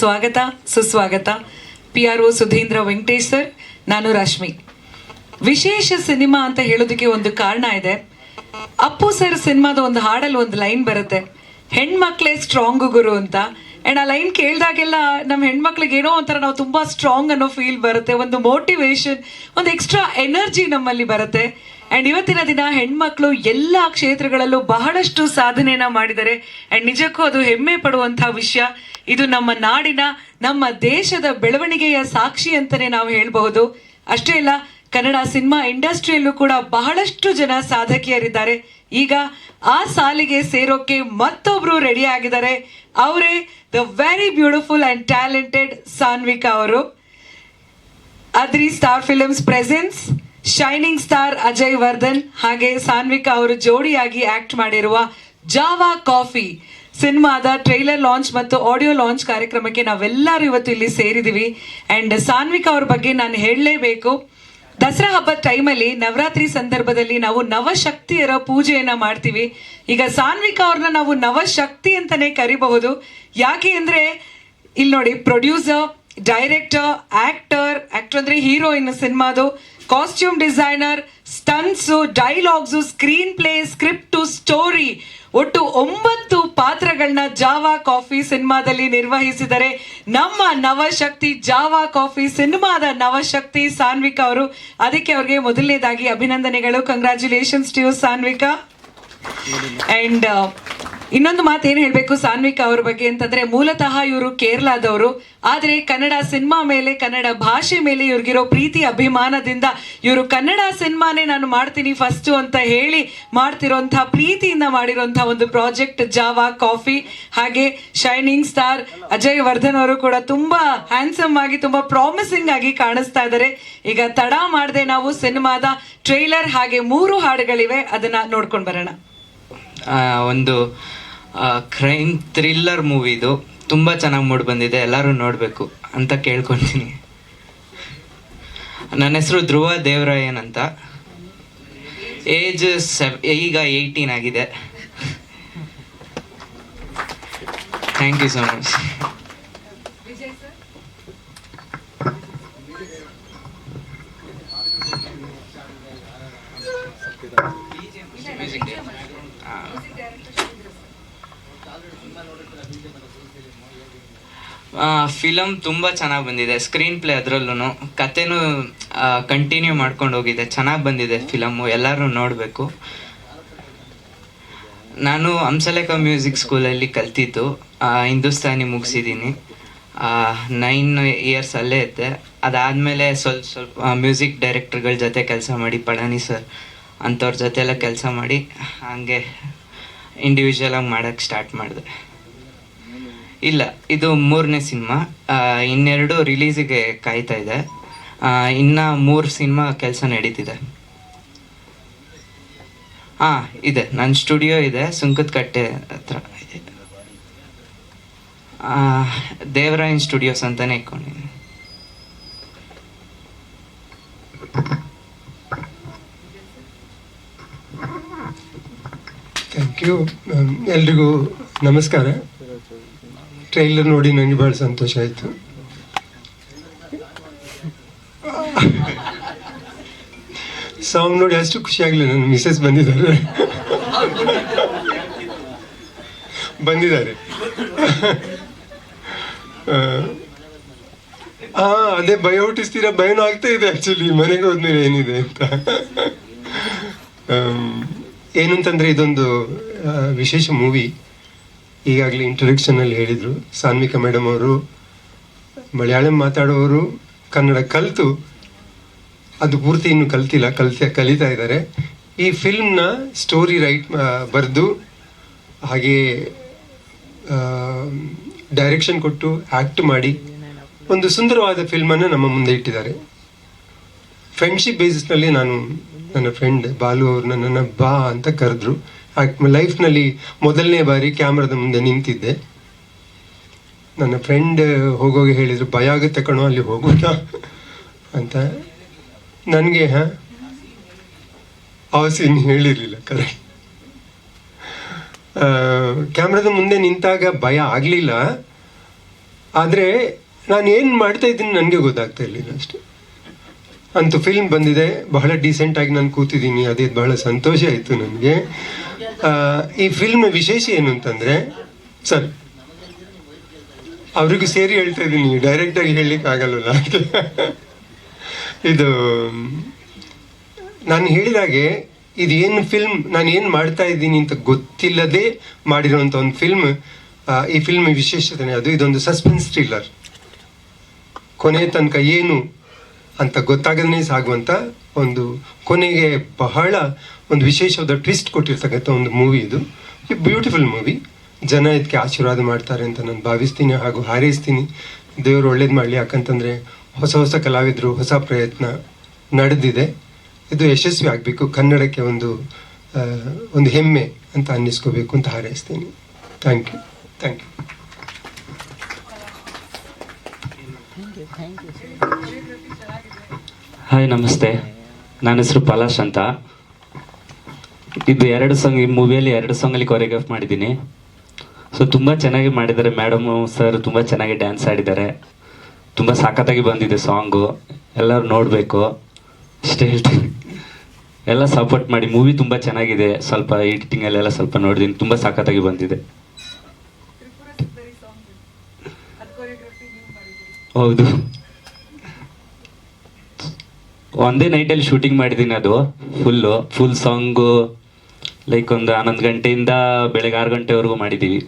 ಸ್ವಾಗತ ಸುಸ್ವಾಗತ P R O Sudheendra Venkatesh sir ನಾನು ರಶ್ಮಿ ವಿಶೇಷ ಸಿನಿಮಾ ಅಂತ ಹೇಳೋದಕ್ಕೆ ಒಂದು ಕಾರಣ ಇದೆ ಅಪ್ಪು ಸರ್ ಸಿನಿಮಾದ ಒಂದು ಹಾಡಲ್ಲಿ ಒಂದು ಲೈನ್ ಬರುತ್ತೆ ಹೆಣ್ಮಕ್ಳೇ ಸ್ಟ್ರಾಂಗ್ ಗುರು ಅಂತ ಆ್ಯಂಡ್ ಆ ಲೈನ್ ಕೇಳಿದಾಗೆಲ್ಲ ನಮ್ಮ ಹೆಣ್ಮಕ್ಳಿಗೆ ಏನೋ ಒಂಥರ ನಾವು ತುಂಬಾ ಸ್ಟ್ರಾಂಗ್ ಅನ್ನೋ ಫೀಲ್ ಬರುತ್ತೆ ಒಂದು ಮೋಟಿವೇಶನ್ ಒಂದು ಎಕ್ಸ್ಟ್ರಾ ಎನರ್ಜಿ ನಮ್ಮಲ್ಲಿ ಬರುತ್ತೆ ಅಂಡ್ ಇವತ್ತಿನ ದಿನ ಹೆಣ್ಮಕ್ಳು ಎಲ್ಲ ಕ್ಷೇತ್ರಗಳಲ್ಲೂ ಬಹಳಷ್ಟು ಸಾಧನೆಯನ್ನ ಮಾಡಿದ್ದಾರೆ ಅಂಡ್ ನಿಜಕ್ಕೂ ಅದು ಹೆಮ್ಮೆ ಪಡುವಂತಹ ವಿಷಯ ಇದು ನಮ್ಮ ನಾಡಿನ ನಮ್ಮ ದೇಶದ ಬೆಳವಣಿಗೆಯ ಸಾಕ್ಷಿ ಅಂತಾನೆ ನಾವು ಹೇಳಬಹುದು ಅಷ್ಟೇ ಇಲ್ಲ ಕನ್ನಡ ಸಿನಿಮಾ ಇಂಡಸ್ಟ್ರಿಯಲ್ಲೂ ಕೂಡ ಬಹಳಷ್ಟು ಜನ ಸಾಧಕಿಯರಿದ್ದಾರೆ ಈಗ ಆ ಸಾಲಿಗೆ ಸೇರೋಕೆ ಮತ್ತೊಬ್ರು ರೆಡಿ ಆಗಿದ್ದಾರೆ ಅವರೇ the very beautiful and talented Sanvika ಅವರು Adri Star Films presents shining star Ajay Vardhan ಹಾಗೆ ಸಾನ್ವಿಕಾ ಅವರು ಜೋಡಿಯಾಗಿ ಆಕ್ಟ್ ಮಾಡಿರುವ ಜಾವಾ ಕಾಫಿ ಸಿನಿಮಾದ ಟ್ರೈಲರ್ ಲಾಂಚ್ ಮತ್ತು ಆಡಿಯೋ ಲಾಂಚ್ ಕಾರ್ಯಕ್ರಮಕ್ಕೆ ನಾವೆಲ್ಲರೂ ಇವತ್ತು ಇಲ್ಲಿ ಸೇರಿದ್ದೀವಿ ಅಂಡ್ ಸಾನ್ವಿಕಾ ಅವ್ರ ಬಗ್ಗೆ ನಾನು ಹೇಳಲೇಬೇಕು ದಸರಾ ಹಬ್ಬದ ಟೈಮಲ್ಲಿ ನವರಾತ್ರಿ ಸಂದರ್ಭದಲ್ಲಿ ನಾವು ನವಶಕ್ತಿಯರ ಪೂಜೆಯನ್ನು ಮಾಡ್ತೀವಿ ಈಗ ಸಾನ್ವಿಕಾ ಅವ್ರನ್ನ ನಾವು ನವಶಕ್ತಿ ಅಂತಲೇ ಕರಿಬಹುದು ಯಾಕೆ ಅಂದರೆ ಇಲ್ಲಿ ನೋಡಿ ಪ್ರೊಡ್ಯೂಸರ್ ಡೈರೆಕ್ಟರ್ ಆಕ್ಟರ್ ಆಕ್ಟರ್ ಅಂದ್ರೆ heroine ಸಿನಿಮಾದು costume designer stunts dialogues screenplay to story ಒಟ್ಟು ಒಂಬತ್ತು ಪಾತ್ರಗಳನ್ನ ಜಾವಾ ಕಾಫಿ ಸಿನಿಮಾದಲ್ಲಿ ನಿರ್ವಹಿಸಿದರೆ ನಮ್ಮ ನವಶಕ್ತಿ ಜಾವಾ ಕಾಫಿ ಸಿನಿಮಾದ ನವಶಕ್ತಿ ಸಾನ್ವಿಕಾ ಅವರು ಅದಕ್ಕೆ ಅವರಿಗೆ ಮೊದಲನೇದಾಗಿ ಅಭಿನಂದನೆಗಳು ಕಂಗ್ರಾಚ್ಯುಲೇಷನ್ಸ್ ಟು ಸಾನ್ವಿಕಾ ಅಂಡ್ ಇನ್ನೊಂದು ಮಾತು ಏನು ಹೇಳಬೇಕು ಸಾನ್ವಿಕ ಅವ್ರ ಬಗ್ಗೆ ಅಂತಂದ್ರೆ ಮೂಲತಃ ಇವರು ಕೇರಳದವರು ಆದರೆ ಕನ್ನಡ ಸಿನಿಮಾ ಮೇಲೆ ಕನ್ನಡ ಭಾಷೆ ಮೇಲೆ ಇವ್ರಿಗಿರೋ ಪ್ರೀತಿ ಅಭಿಮಾನದಿಂದ ಇವರು ಕನ್ನಡ ಸಿನಿಮಾನೇ ನಾನು ಮಾಡ್ತೀನಿ ಫಸ್ಟ್ ಅಂತ ಹೇಳಿ ಮಾಡ್ತಿರೋಂಥ ಪ್ರೀತಿಯಿಂದ ಮಾಡಿರೋಂಥ ಒಂದು ಪ್ರಾಜೆಕ್ಟ್ ಜಾವಾ ಕಾಫಿ ಹಾಗೆ ಶೈನಿಂಗ್ ಸ್ಟಾರ್ ಅಜಯ್ ವರ್ಧನ್ ಅವರು ಕೂಡ ತುಂಬಾ ಹ್ಯಾಂಡ್ಸಮ್ ಆಗಿ ತುಂಬಾ ಪ್ರಾಮಿಸಿಂಗ್ ಆಗಿ ಕಾಣಿಸ್ತಾ ಇದ್ದಾರೆ ಈಗ ತಡ ಮಾಡದೆ ನಾವು ಸಿನಿಮಾದ ಟ್ರೈಲರ್ ಹಾಗೆ ಮೂರು ಹಾಡುಗಳಿವೆ ಅದನ್ನ ನೋಡ್ಕೊಂಡು ಬರೋಣ ಒಂದು ಕ್ರೈಮ್ ಥ್ರಿಲ್ಲರ್ ಮೂವಿ ಇದು ತುಂಬ ಚೆನ್ನಾಗಿ ಮೂಡ್ ಬಂದಿದೆ ಎಲ್ಲರೂ ನೋಡಬೇಕು ಅಂತ ಕೇಳ್ಕೊಂತೀನಿ ನನ್ನ ಹೆಸರು ಧ್ರುವ ದೇವರಾಯನ್ ಅಂತ ಏಜ್ ಸೆವ್ ಈಗ ಏಯ್ಟೀನ್ ಆಗಿದೆ thank you so much film ತುಂಬ ಚೆನ್ನಾಗಿ ಬಂದಿದೆ ಸ್ಕ್ರೀನ್ ಪ್ಲೇ ಅದರಲ್ಲೂ ಕತೆನೂ ಕಂಟಿನ್ಯೂ ಮಾಡ್ಕೊಂಡು ಹೋಗಿದೆ ಚೆನ್ನಾಗಿ ಬಂದಿದೆ ಫಿಲಮ್ಮು ಎಲ್ಲರೂ ನೋಡಬೇಕು ನಾನು ಹಂಸಲೇಖ ಮ್ಯೂಸಿಕ್ ಸ್ಕೂಲಲ್ಲಿ ಕಲ್ತಿದ್ದು ಹಿಂದೂಸ್ತಾನಿ ಮುಗಿಸಿದ್ದೀನಿ ನೈನ್ ಇಯರ್ಸ್ ಅಲ್ಲೇ ಇದ್ದೆ ಅದಾದಮೇಲೆ ಸ್ವಲ್ಪ ಸ್ವಲ್ಪ ಮ್ಯೂಸಿಕ್ ಡೈರೆಕ್ಟ್ರ್ಗಳ ಜೊತೆ ಕೆಲಸ ಮಾಡಿ ಪಳನಿ ಸರ್ ಅಂಥವ್ರ ಜೊತೆ ಎಲ್ಲ ಕೆಲಸ ಮಾಡಿ ಹಾಗೆ ಇಂಡಿವಿಜುವಲಾಗಿ ಮಾಡೋಕ್ಕೆ ಸ್ಟಾರ್ಟ್ ಮಾಡಿದೆ ಇಲ್ಲ ಇದು ಮೂರನೇ ಸಿನಿಮಾ ಇನ್ನೆರಡು ರಿಲೀಸಿಗೆ ಕಾಯ್ತಾ ಇದೆ ಇನ್ನ ಮೂರು ಸಿನಿಮಾ ಕೆಲಸ ನಡೀತಿದೆ ಹಾ ಇದೆ ನನ್ನ ಸ್ಟುಡಿಯೋ ಇದೆ ಸುಂಕದ ಕಟ್ಟೆ ಹತ್ರ ದೇವರಾಯನ್ ಸ್ಟುಡಿಯೋಸ್ ಅಂತಾನೆ ಇಟ್ಕೊಂಡಿದ್ದೀನಿ ಥ್ಯಾಂಕ್ ಯು ಎಲ್ರಿಗೂ ನಮಸ್ಕಾರ ಟ್ರೈಲರ್ ನೋಡಿ ನನಗೆ ಭಾಳ ಸಂತೋಷ ಆಯಿತು ಸಾಂಗ್ ನೋಡಿ ಅಷ್ಟು ಖುಷಿಯಾಗಲಿಲ್ಲ ನನ್ನ ಮಿಸ್ಸಸ್ ಬಂದಿದ್ದಾರೆ ಬಂದಿದ್ದಾರೆ ಹಾ ಅದೇ ಭಯ ಹುಟ್ಟಿಸ್ತೀರಾ ಭಯನೂ ಆಗ್ತಾ ಇದೆ ಆ್ಯಕ್ಚುಲಿ ಮನೆಗೆ ಹೋದ್ಮೇಲೆ ಏನಿದೆ ಅಂತ ಏನು ಇದೊಂದು ವಿಶೇಷ ಮೂವಿ ಈಗಾಗಲೇ ಇಂಟ್ರೊಡಕ್ಷನಲ್ಲಿ ಹೇಳಿದರು ಸಾನ್ವಿಕ ಮೇಡಮ್ ಅವರು ಮಲಯಾಳಂ ಮಾತಾಡೋರು ಕನ್ನಡ ಕಲಿತು ಅದು ಪೂರ್ತಿ ಇನ್ನೂ ಕಲ್ತಿಲ್ಲ ಕಲ್ತ ಕಲಿತಾ ಇದ್ದಾರೆ ಈ ಫಿಲ್ಮ್ನ ಸ್ಟೋರಿ ರೈಟ್ ಬರೆದು ಹಾಗೆ ಡೈರೆಕ್ಷನ್ ಕೊಟ್ಟು ಆ್ಯಕ್ಟ್ ಮಾಡಿ ಒಂದು ಸುಂದರವಾದ ಫಿಲ್ಮನ್ನು ನಮ್ಮ ಮುಂದೆ ಇಟ್ಟಿದ್ದಾರೆ ಫ್ರೆಂಡ್ಶಿಪ್ ಬೇಸಿಸ್ನಲ್ಲಿ ನಾನು ನನ್ನ ಫ್ರೆಂಡ್ ಬಾಲು ಅವ್ರನ್ನ ನನ್ನ ಬಾ ಅಂತ ಕರೆದ್ರು ಲೈಫ್ನಲ್ಲಿ ಮೊದಲನೇ ಬಾರಿ ಕ್ಯಾಮ್ರಾದ ಮುಂದೆ ನಿಂತಿದ್ದೆ ನನ್ನ ಫ್ರೆಂಡ್ ಹೋಗೋಗಿ ಹೇಳಿದ್ರು ಭಯ ಆಗುತ್ತೆ ಕಣೋ ಅಲ್ಲಿ ಹೋಗುತ್ತ ಅಂತ ನನಗೆ ಹಾಂ ಆಸೆ ಇನ್ನು ಹೇಳಿರಲಿಲ್ಲ ಕರೆ ಕ್ಯಾಮ್ರಾದ ಮುಂದೆ ನಿಂತಾಗ ಭಯ ಆಗಲಿಲ್ಲ ಆದರೆ ನಾನು ಏನು ಮಾಡ್ತಾ ಇದ್ದೀನಿ ನನಗೆ ಗೊತ್ತಾಗ್ತಾ ಇರಲಿಲ್ಲ ಅಷ್ಟೇ ಅಂತೂ ಫಿಲ್ಮ್ ಬಂದಿದೆ ಬಹಳ ಆಗಿ ನಾನು ಕೂತಿದ್ದೀನಿ ಅದೇ ಬಹಳ ಸಂತೋಷ ಆಯಿತು ನನಗೆ ಈ ಫಿಲ್ಮ್ ವಿಶೇಷ ಏನು ಅಂತಂದರೆ ಸರ್ ಅವರಿಗೂ ಸೇರಿ ಹೇಳ್ತಾ ಇದ್ದೀನಿ ಡೈರೆಕ್ಟಾಗಿ ಹೇಳಲಿಕ್ಕೆ ಆಗಲ್ಲ ಇದು ನಾನು ಹೇಳಿದಾಗೆ ಇದು ಏನು ಫಿಲ್ಮ್ ನಾನು ಏನು ಮಾಡ್ತಾ ಇದ್ದೀನಿ ಅಂತ ಗೊತ್ತಿಲ್ಲದೆ ಮಾಡಿರುವಂಥ ಒಂದು ಫಿಲ್ಮ್ ಈ ಫಿಲ್ಮ್ ವಿಶೇಷತೆ ಅದು ಇದೊಂದು ಸಸ್ಪೆನ್ಸ್ ಥ್ರಿಲ್ಲರ್ ಕೊನೆ ತನಕ ಏನು ಅಂತ ಗೊತ್ತಾಗದೇ ಸಾಗುವಂಥ ಒಂದು ಕೊನೆಗೆ ಬಹಳ ಒಂದು ವಿಶೇಷವಾದ ಟ್ವಿಸ್ಟ್ ಕೊಟ್ಟಿರ್ತಕ್ಕಂಥ ಒಂದು ಮೂವಿ ಇದು ಬ್ಯೂಟಿಫುಲ್ ಮೂವಿ ಜನ ಇದಕ್ಕೆ ಆಶೀರ್ವಾದ ಮಾಡ್ತಾರೆ ಅಂತ ನಾನು ಭಾವಿಸ್ತೀನಿ ಹಾಗೂ ಹಾರೈಸ್ತೀನಿ ದೇವರು ಒಳ್ಳೇದು ಮಾಡಲಿ ಯಾಕಂತಂದರೆ ಹೊಸ ಹೊಸ ಕಲಾವಿದರು ಹೊಸ ಪ್ರಯತ್ನ ನಡೆದಿದೆ ಇದು ಯಶಸ್ವಿ ಆಗಬೇಕು ಕನ್ನಡಕ್ಕೆ ಒಂದು ಒಂದು ಹೆಮ್ಮೆ ಅಂತ ಅನ್ನಿಸ್ಕೋಬೇಕು ಅಂತ ಹಾರೈಸ್ತೀನಿ thank you thank you hi ನಮಸ್ತೆ ನನ್ನ ಹೆಸರು ಪಲಾಶ್ ಅಂತ ಇದು ಎರಡು ಸಾಂಗ್ ಈ ಮೂವಿಯಲ್ಲಿ ಎರಡು ಸಾಂಗಲ್ಲಿ ಕೊರಿಯೋಗ್ರಾಫ್ ಮಾಡಿದ್ದೀನಿ ಸೊ ತುಂಬ ಚೆನ್ನಾಗಿ ಮಾಡಿದ್ದಾರೆ ಮೇಡಮ್ ಸರ್ ತುಂಬ ಚೆನ್ನಾಗಿ ಡ್ಯಾನ್ಸ್ ಆಡಿದ್ದಾರೆ ತುಂಬ ಸಖತ್ತಾಗಿ ಬಂದಿದೆ ಸಾಂಗು ಎಲ್ಲರೂ ನೋಡಬೇಕು ಇಷ್ಟೇ ಎಲ್ಲ ಸಪೋರ್ಟ್ ಮಾಡಿ ಮೂವಿ ತುಂಬ ಚೆನ್ನಾಗಿದೆ ಸ್ವಲ್ಪ ಎಡಿಟಿಂಗಲ್ಲೆಲ್ಲ ಸ್ವಲ್ಪ ನೋಡಿದ್ದೀನಿ ತುಂಬ ಸಖತ್ತಾಗಿ ಬಂದಿದೆ ಹೌದು ಒಂದೇ ನೈಟಲ್ಲಿ ಶೂಟಿಂಗ್ ಮಾಡಿದ್ದೀನಿ ಅದು ಫುಲ್ಲು ಫುಲ್ ಸಾಂಗು ಲೈಕ್ ಒಂದು ಹನ್ನೊಂದು ಗಂಟೆಯಿಂದ ಬೆಳಗ್ಗೆ ಆರು ಗಂಟೆವರೆಗೂ ಮಾಡಿದ್ದೀವಿ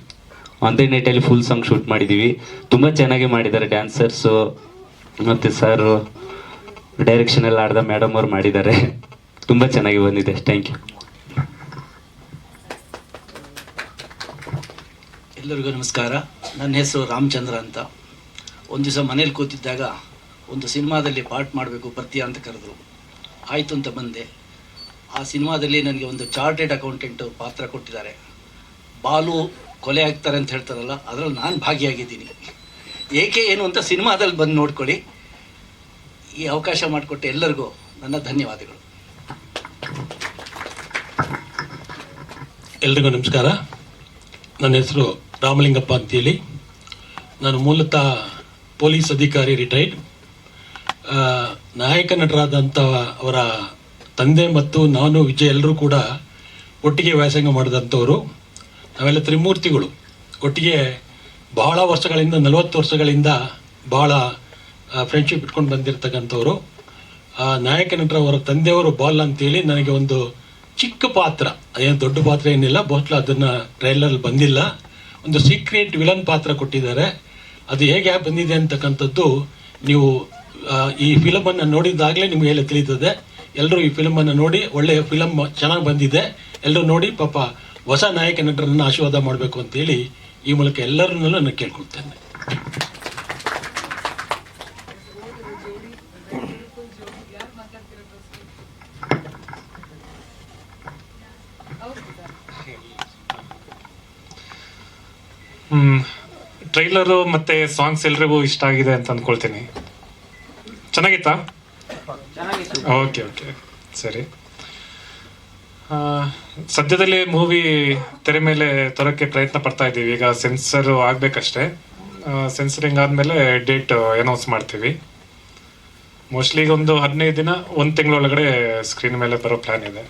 ಒಂದೇ ನೈಟಲ್ಲಿ ಫುಲ್ ಸಾಂಗ್ ಶೂಟ್ ಮಾಡಿದ್ದೀವಿ ತುಂಬ ಚೆನ್ನಾಗಿ ಮಾಡಿದ್ದಾರೆ ಡ್ಯಾನ್ಸರ್ಸು ಮತ್ತು ಸರ್ ಡೈರೆಕ್ಷನ್ ಎಲ್ಲ ಆಡ್ದ ಮೇಡಮ್ ಅವ್ರು ಮಾಡಿದ್ದಾರೆ ತುಂಬ ಚೆನ್ನಾಗಿ ಬಂದಿದೆ ಥ್ಯಾಂಕ್ ಯು ಎಲ್ಲರಿಗೂ ನಮಸ್ಕಾರ ನನ್ನ ಹೆಸರು ರಾಮಚಂದ್ರ ಅಂತ ಒಂದು ದಿವಸ ಮನೇಲಿ ಕೂತಿದ್ದಾಗ ಒಂದು ಸಿನಿಮಾದಲ್ಲಿ ಪಾರ್ಟ್ ಮಾಡಬೇಕು ಪ್ರತಿ ಅಂತ ಕರೆದ್ರು ಆಯಿತು ಅಂತ ಬಂದೆ ಆ ಸಿನಿಮಾದಲ್ಲಿ ನನಗೆ ಒಂದು ಚಾರ್ಟೆಡ್ ಅಕೌಂಟೆಂಟು ಪಾತ್ರ ಕೊಟ್ಟಿದ್ದಾರೆ ಬಾಲು ಕೊಲೆ ಆಗ್ತಾರೆ ಅಂತ ಹೇಳ್ತಾರಲ್ಲ ಅದರಲ್ಲಿ ನಾನು ಭಾಗಿಯಾಗಿದ್ದೀನಿ ಏಕೆ ಏನು ಅಂತ ಸಿನಿಮಾದಲ್ಲಿ ಬಂದು ನೋಡ್ಕೊಳ್ಳಿ ಈ ಅವಕಾಶ ಮಾಡಿಕೊಟ್ಟೆ ಎಲ್ಲರಿಗೂ ನನ್ನ ಧನ್ಯವಾದಗಳು ಎಲ್ರಿಗೂ ನಮಸ್ಕಾರ ನನ್ನ ಹೆಸರು ರಾಮಲಿಂಗಪ್ಪ ಅಂತೇಳಿ ನಾನು ಮೂಲತಃ ಪೊಲೀಸ್ ಅಧಿಕಾರಿ ರಿಟೈರ್ಡ್ ನಾಯಕ ನಟರಾದಂಥ ಅವರ ತಂದೆ ಮತ್ತು ನಾನು ವಿಜಯ್ ಎಲ್ಲರೂ ಕೂಡ ಒಟ್ಟಿಗೆ ವ್ಯಾಸಂಗ ಮಾಡಿದಂಥವರು ನಾವೆಲ್ಲ ತ್ರಿಮೂರ್ತಿಗಳು ಒಟ್ಟಿಗೆ ಬಹಳ ವರ್ಷಗಳಿಂದ ನಲವತ್ತು ವರ್ಷಗಳಿಂದ ಬಹಳ ಫ್ರೆಂಡ್ಶಿಪ್ ಇಟ್ಕೊಂಡು ಬಂದಿರತಕ್ಕಂಥವ್ರು ನಾಯಕ ನಟರವರ ತಂದೆಯವರು ಬಾಲ್ ಅಂತೇಳಿ ನನಗೆ ಒಂದು ಚಿಕ್ಕ ಪಾತ್ರ ಅದೇನು ದೊಡ್ಡ ಪಾತ್ರ ಏನಿಲ್ಲ ಬಹುಶಃ ಅದನ್ನು ಟ್ರೈಲರ್ ಬಂದಿಲ್ಲ ಒಂದು ಸೀಕ್ರೆಟ್ ವಿಲನ್ ಪಾತ್ರ ಕೊಟ್ಟಿದ್ದಾರೆ ಅದು ಹೇಗೆ ಬಂದಿದೆ ಅಂತಕ್ಕಂಥದ್ದು ನೀವು ಈ ಫಿಲಮ್ ಅನ್ನು ನೋಡಿದಾಗಲೇ ನಿಮಗೆ ಹೇಳಿ ತಿಳಿತದೆ ಎಲ್ಲರೂ ಈ ಫಿಲಮ್ ಅನ್ನು ನೋಡಿ ಒಳ್ಳೆಯ ಫಿಲಮ್ ಚೆನ್ನಾಗಿ ಬಂದಿದೆ ಎಲ್ಲರೂ ನೋಡಿ ಪಾಪ ಹೊಸ ನಾಯಕ ನಟರನ್ನು ಆಶೀರ್ವಾದ ಮಾಡಬೇಕು ಅಂತೇಳಿ ಈ ಮೂಲಕ ಎಲ್ಲರನ್ನೂ ನಾನು ಕೇಳ್ಕೊಳ್ತೇನೆ ಟ್ರೈಲರ್ ಮತ್ತೆ ಸಾಂಗ್ಸ್ ಎಲ್ರಿಗೂ ಇಷ್ಟ ಆಗಿದೆ ಅಂತ ಅನ್ಕೊಳ್ತೀನಿ ಚೆನ್ನಾಗಿತ್ತಾ ಓಕೆ ಓಕೆ ಸರಿ ಸದ್ಯದಲ್ಲಿ ಮೂವಿ ತೆರೆ ಮೇಲೆ ತರೋಕ್ಕೆ ಪ್ರಯತ್ನ ಪಡ್ತಾ ಇದ್ದೀವಿ ಈಗ ಸೆನ್ಸರ್ ಆಗ್ಬೇಕಷ್ಟೇ ಸೆನ್ಸರಿಂಗ್ ಆದ್ಮೇಲೆ ಡೇಟ್ ಅನೌನ್ಸ್ ಮಾಡ್ತೀವಿ ಮೋಸ್ಟ್ಲಿ ಈಗ ಒಂದು ಹದಿನೈದು ದಿನ ಒಂದು ತಿಂಗಳೊಳಗಡೆ ಸ್ಕ್ರೀನ್ ಮೇಲೆ ಬರೋ ಪ್ಲಾನ್ ಇದೆ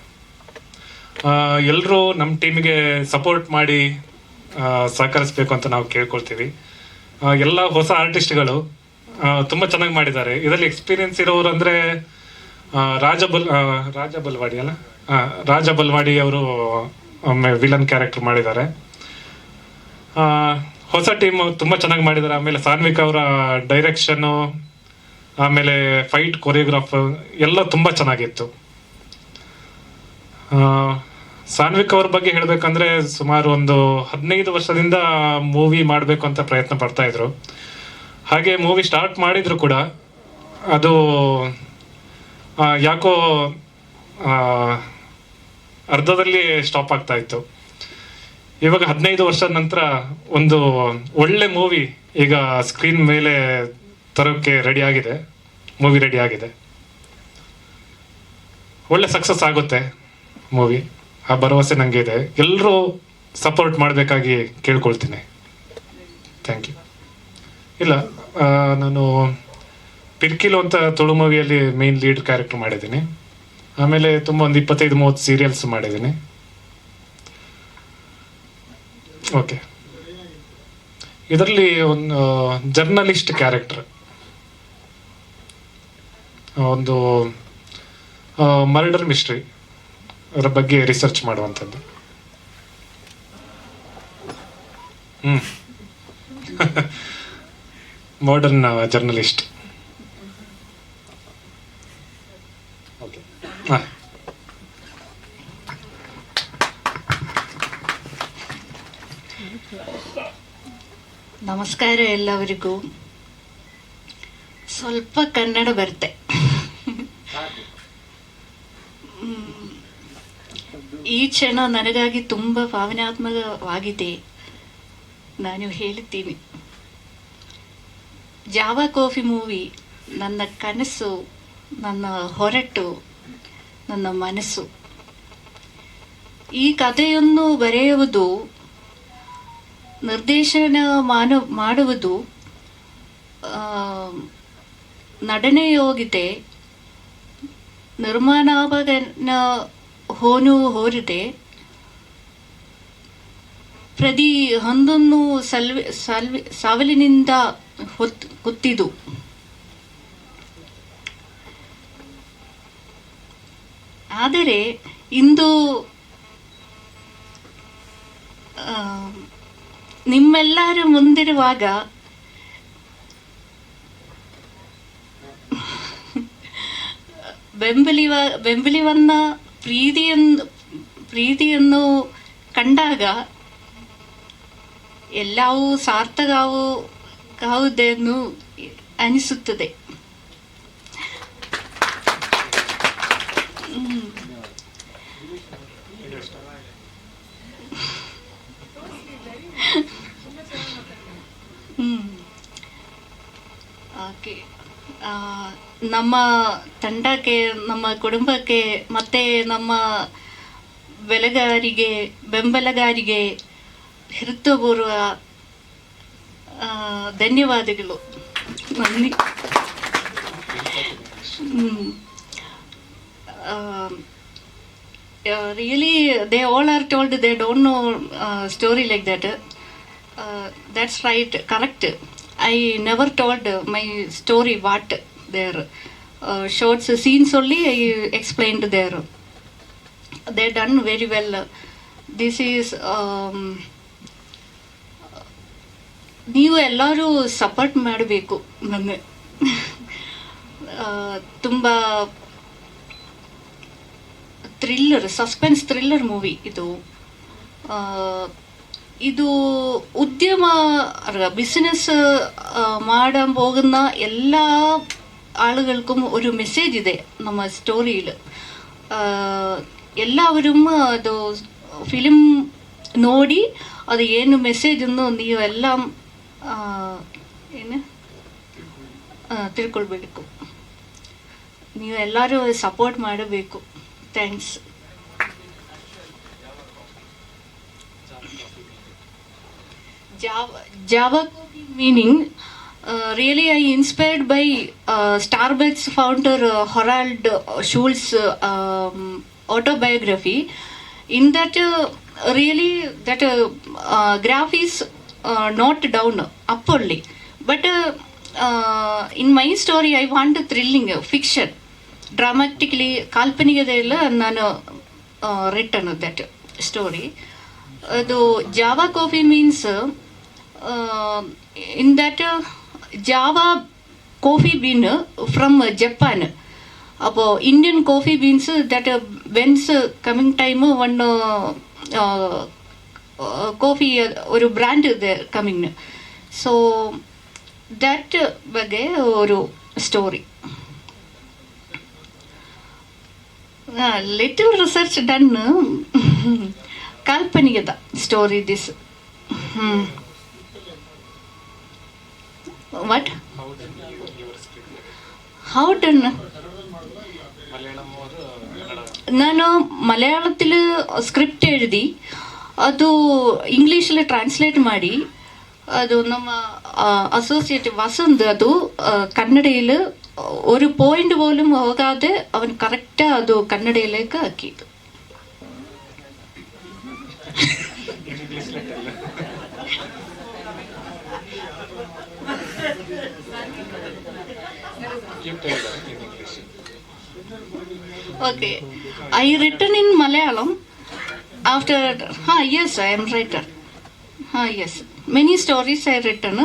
ಎಲ್ಲರೂ ನಮ್ಮ ಟೀಮಿಗೆ ಸಪೋರ್ಟ್ ಮಾಡಿ ಸಹಕರಿಸಬೇಕು ಅಂತ ನಾವು ಕೇಳ್ಕೊಳ್ತೀವಿ ಎಲ್ಲ ಹೊಸ ಆರ್ಟಿಸ್ಟ್ಗಳು ತುಂಬ ಚೆನ್ನಾಗಿ ಮಾಡಿದ್ದಾರೆ ಇದರಲ್ಲಿ ಎಕ್ಸ್ಪೀರಿಯನ್ಸ್ ಇರೋರು ಅಂದರೆ ರಾಜ ಬಲ್ ರಾಜ ಬಲ್ವಾಡಿ ಅಲ್ಲ ರಾಜ ಬಲ್ವಾಡಿ ಅವರು ಒಮ್ಮೆ ವಿಲನ್ ಕ್ಯಾರೆಕ್ಟರ್ ಮಾಡಿದ್ದಾರೆ ಹೊಸ ಟೀಮ್ ತುಂಬ ಚೆನ್ನಾಗಿ ಮಾಡಿದ್ದಾರೆ ಆಮೇಲೆ ಸಾನ್ವಿಕ್ ಅವರ ಡೈರೆಕ್ಷನ್ನು ಆಮೇಲೆ ಫೈಟ್ ಕೊರಿಯೋಗ್ರಾಫರ್ ಎಲ್ಲ ತುಂಬ ಚೆನ್ನಾಗಿತ್ತು ಸಾನ್ವಿಕ್ ಅವ್ರ ಬಗ್ಗೆ ಹೇಳಬೇಕಂದ್ರೆ ಸುಮಾರು ಒಂದು ಹದಿನೈದು ವರ್ಷದಿಂದ ಮೂವಿ ಮಾಡಬೇಕು ಅಂತ ಪ್ರಯತ್ನ ಪಡ್ತಾ ಇದ್ರು ಹಾಗೆ ಮೂವಿ ಸ್ಟಾರ್ಟ್ ಮಾಡಿದ್ರು ಕೂಡ ಅದು ಯಾಕೋ ಅರ್ಧದಲ್ಲಿ ಸ್ಟಾಪ್ ಆಗ್ತಾ ಇತ್ತು ಇವಾಗ ಹದಿನೈದು ವರ್ಷದ ನಂತರ ಒಂದು ಒಳ್ಳೆ ಮೂವಿ ಈಗ ಸ್ಕ್ರೀನ್ ಮೇಲೆ ತರೋಕೆ ರೆಡಿ ಆಗಿದೆ ಮೂವಿ ರೆಡಿ ಆಗಿದೆ ಒಳ್ಳೆ ಸಕ್ಸಸ್ ಆಗುತ್ತೆ ಮೂವಿ ಆ ಭರವಸೆ ನನಗೆ ಇದೆ ಎಲ್ಲರೂ ಸಪೋರ್ಟ್ ಮಾಡಬೇಕಾಗಿ ಕೇಳ್ಕೊಳ್ತೀನಿ ಥ್ಯಾಂಕ್ ಯು ಇಲ್ಲ ನಾನು ಪಿರ್ಕಿಲು ಅಂತ ತುಳು ಮೂವಿಯಲ್ಲಿ ಮೇನ್ ಲೀಡ್ ಕ್ಯಾರೆಕ್ಟರ್ ಮಾಡಿದ್ದೀನಿ ಆಮೇಲೆ ತುಂಬ ಒಂದು ಇಪ್ಪತ್ತೈದು ಮೂವತ್ತು ಸೀರಿಯಲ್ಸ್ ಮಾಡಿದ್ದೀನಿ ಓಕೆ ಇದರಲ್ಲಿ ಒಂದು ಜರ್ನಲಿಸ್ಟ್ ಕ್ಯಾರೆಕ್ಟರ್ ಒಂದು ಮರ್ಡರ್ ಮಿಸ್ಟ್ರಿ ಅದರ ಬಗ್ಗೆ ರಿಸರ್ಚ್ ಮಾಡುವಂಥದ್ದು ಹ್ಮ್ ಮಾಡರ್ನ್ ಜರ್ನಲಿಸ್ಟ್ ನಮಸ್ಕಾರ ಎಲ್ಲವರಿಗೂ ಸ್ವಲ್ಪ ಕನ್ನಡ ಬರುತ್ತೆ ಈ ಕ್ಷಣ ನನಗಾಗಿ ತುಂಬ ಭಾವನಾತ್ಮಕವಾಗಿದೆ ನಾನು ಹೇಳುತ್ತೀನಿ ಜಾವಾ ಕಾಫಿ ಮೂವಿ ನನ್ನ ಕನಸು ನನ್ನ ಹೊರಟು ನನ್ನ ಮನಸ್ಸು ಈ ಕಥೆಯನ್ನು ಬರೆಯುವುದು ನಿರ್ದೇಶನ ಮಾನು ಮಾಡುವುದು ನಟನೆಯೋಗಿದೆ ನಿರ್ಮಾಣ ಹೋನು ಹೋರಿದೆ ಪ್ರತಿ ಹೊಂದನ್ನು ಸಲ್ವಿ ಸಲ್ವೆ ಸಾವಲಿನಿಂದ ಹೊತ್ ಆದರೆ ಇಂದು ನಿಮ್ಮೆಲ್ಲರ ಮುಂದಿರುವಾಗ ಬೆಂಬಲಿವ ಬೆಂಬಲಿವನ್ನ ಪ್ರೀತಿಯನ್ನು ಪ್ರೀತಿಯನ್ನು ಕಂಡಾಗ ಎಲ್ಲವೂ ಸಾರ್ಥಕವು ಅನಿಸುತ್ತದೆ ನಮ್ಮ ತಂಡಕ್ಕೆ ನಮ್ಮ ಕುಟುಂಬಕ್ಕೆ ಮತ್ತೆ ನಮ್ಮ ಬೆಲೆಗಾರಿಗೆ ಬೆಂಬಲಗಾರಿಗೆ ಹೃತ್ಯಪೂರ್ವ ಧನ್ಯವಾದಗಳು ನನ್ನಿ really they all are told they don't know story like that that's right correct I never told my story what their uh, shorts scenes only I explained there. They are done very well. This is You new LR support made by me. Tumba thriller, suspense thriller movie. Ito. Uh, Ito udhyama business uh, madam Ella ആളുകൾക്കും ഒരു message ಇದೆ ನಮ್ಮ സ്റ്റോറിയിൽ എല്ലാവരും ಅದು film ನೋಡಿ ಅದು ಏನು message ಅನ್ನು ನೀವು ಎಲ್ಲ ಆ, ಏನು ಆ, ತಿಳ್ಕೊಳ್ಬೇಕು ನೀವು ಎಲ್ಲರೂ ಸಪೋರ್ಟ್ ಮಾಡಬೇಕು thanks Java, Java meaning really I inspired by Starbucks founder Howard Schultz autobiography in that really that ಗ್ರಾಫೀಸ್ not down up only but in my story I want thrilling fiction dramatically ಕಾಲ್ಪನಿಕದೆಲ್ಲ ನಾನು return that story ಅದು Java coffee means in that Java coffee bean from Japan അപ്പോൾ Indian coffee beans that when's coming time one coffee ഒരു brand coming so that ಬಗ್ಗೆ ഒരു story little research done ಕಾಲ್ಪನಿಕದ story this what? How did you your script? How did? ನಾನು ಮಲಯಾಳದಲ್ಲಿ script ಎഴുದಿ ಅದು ಇಂಗ್ಲೀಷಲ್ಲಿ translate ಮಾಡಿ ಅದು ನಮ್ಮ അസോസിയേറ്റ് വസന്ത് അത് കന്നഡയിൽ ഒരു പോയിന്റ് പോലും പോകാതെ അവൻ കറക്റ്റ് അത് കന്നഡയിലേക്ക് ആക്കിയത് Okay. I written in Malayalam after ah yes I am writer. Ah yes. Many stories I written,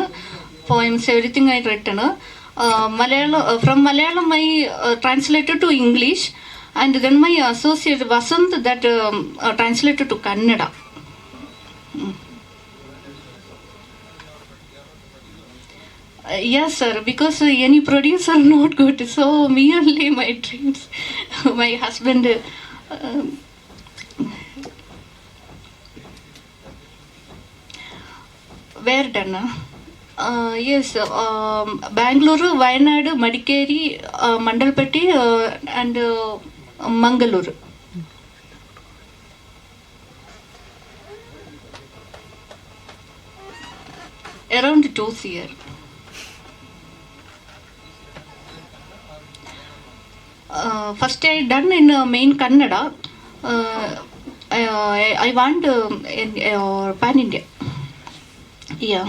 poems, everything I written. Uh, Malayalam uh, from Malayalam I uh, translated to English and then my associate Vasant that um, uh, translated to Kannada. Uh, yes sir because uh, any producer not good so merely my dreams my husband um, where done yes um, bangalore wayanad madikeri uh, mandalpatti uh, and uh, mangalore around two year first I done in main Kannada I want pan India yeah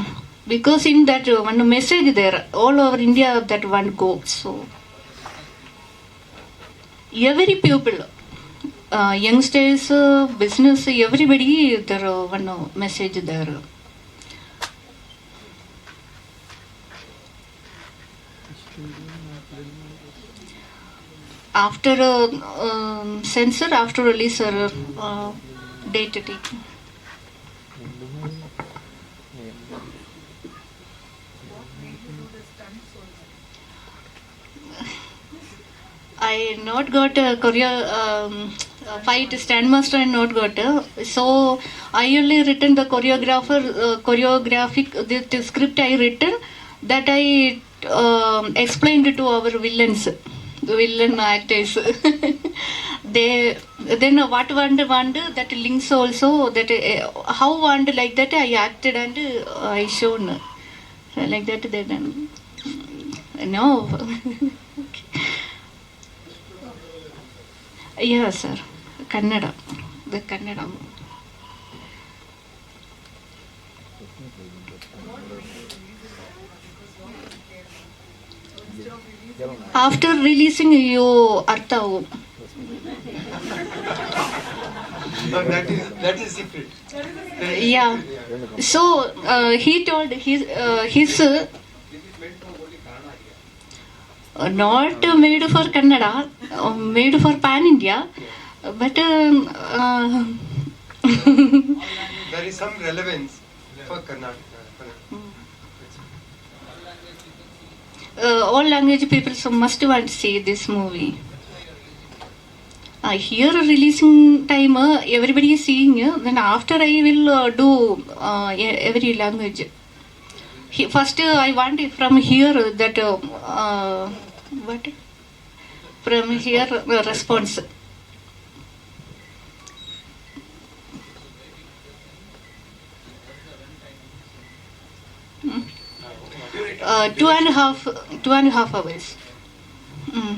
because in that ಒಂದು message ಇದೆ all over India that want go so every people youngsters business everybody their ಒಂದು message ಅವರು after a um, sensor, after a laser uh, data taking. I not got a career um, fight stand master and not got a so I only written the choreographer uh, choreographic the, the, script I written that I um, explained to our villains. villain actors. they then what wonder and that links also that uh, how and like that I acted and uh, I shown like that then no. okay. Yeah, sir. Kannada. The Kannada. After releasing you Arthavu. No, that is secret. Yeah. So uh, he told his uh, uh, not made for Kannada, made for Pan India, but um, there is some relevance for Karnataka. uh, all language people so must want to see this movie. Uh, here releasing time, uh, everybody is seeing. Uh, then after I will uh, do uh, every language. He, first uh, I want from here that uh, uh, what from here uh, response. Uh, two and a half two and a half hours. Mm.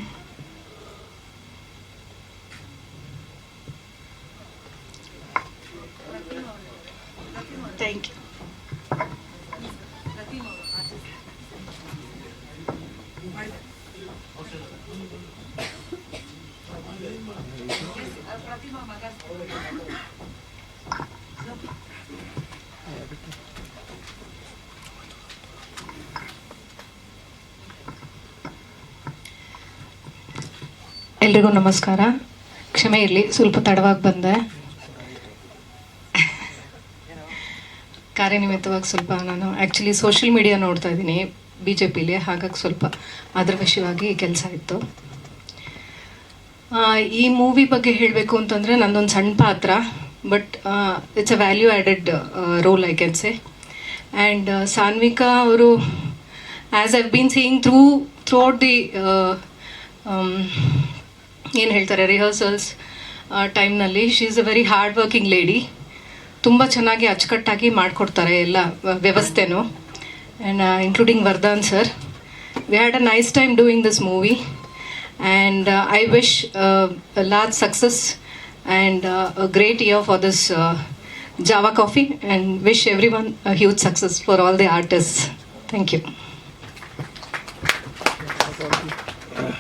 ಎಲ್ರಿಗೂ ನಮಸ್ಕಾರ ಕ್ಷಮೆ ಇರಲಿ ಸ್ವಲ್ಪ ತಡವಾಗಿ ಬಂದೆ ಕಾರ್ಯನಿಮಿತ್ತವಾಗಿ ಸ್ವಲ್ಪ ನಾನು ಆ್ಯಕ್ಚುಲಿ ಸೋಷಿಯಲ್ ಮೀಡಿಯಾ ನೋಡ್ತಾ ಇದ್ದೀನಿ ಬಿ ಜೆ ಪಿಲಿ ಹಾಗಾಗಿ ಸ್ವಲ್ಪ ಅದರ ವಿಷಯವಾಗಿ ಕೆಲಸ ಇತ್ತು ಈ ಮೂವಿ ಬಗ್ಗೆ ಹೇಳಬೇಕು ಅಂತಂದರೆ ನಂದೊಂದು ಸಣ್ಣ ಪಾತ್ರ but it's a value added role I can say and Sanvika ಅವರು as I've been seeing throughout the ಏನು ಹೇಳ್ತಾರೆ ರಿಹರ್ಸಲ್ಸ್ ಟೈಮ್ನಲ್ಲಿ she is a very hard working lady ತುಂಬ ಚೆನ್ನಾಗಿ ಅಚ್ಚುಕಟ್ಟಾಗಿ ಮಾಡಿಕೊಡ್ತಾರೆ ಎಲ್ಲ ವ್ಯವಸ್ಥೆನೂ and including Vardhan sir we had a nice time doing this movie and I wish large success and great year for this Java coffee and wish everyone huge success for all the artist thank you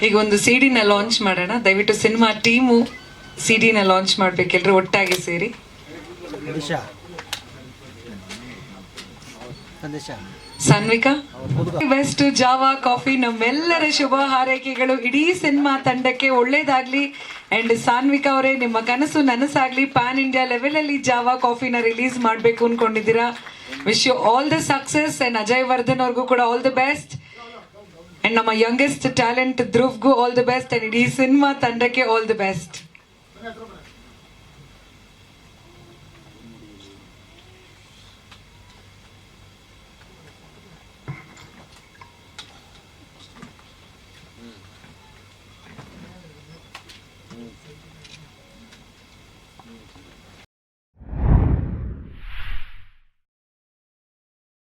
ಈಗ ಒಂದು ಸಿಡಿನ launch ಮಾಡೋಣ ದಯವಿಟ್ಟು cinema team ಸಿಡಿನ launch ಮಾಡ್ಬೇಕೆಲ್ರು ಒಟ್ಟಾಗಿ ಸೇರಿ Sanvika best Java coffee ನಮ್ಮೆಲ್ಲರ ಶುಭ ಹಾರೈಕೆಗಳು ಇಡೀ ಸಿನಿಮಾ ತಂಡಕ್ಕೆ ಒಳ್ಳೇದಾಗ್ಲಿ ಅಂಡ್ ಸಾನ್ವಿಕಾ ಅವರೇ ನಿಮ್ಮ ಕನಸು ನನಸಾಗ್ಲಿ ಪ್ಯಾನ್ ಇಂಡಿಯಾ ಲೆವೆಲ್ ಅಲ್ಲಿ ಜಾವಾ ಕಾಫಿನ ರಿಲೀಸ್ ಮಾಡಬೇಕು ಅನ್ಕೊಂಡಿದ್ದೀರಾ wish you all the success and Ajay Vardhan ಅವ್ರಿಗೂ ಕೂಡ all the best And our youngest talent, Dhruv all the best. And Edison Ma Tandrake, all the best.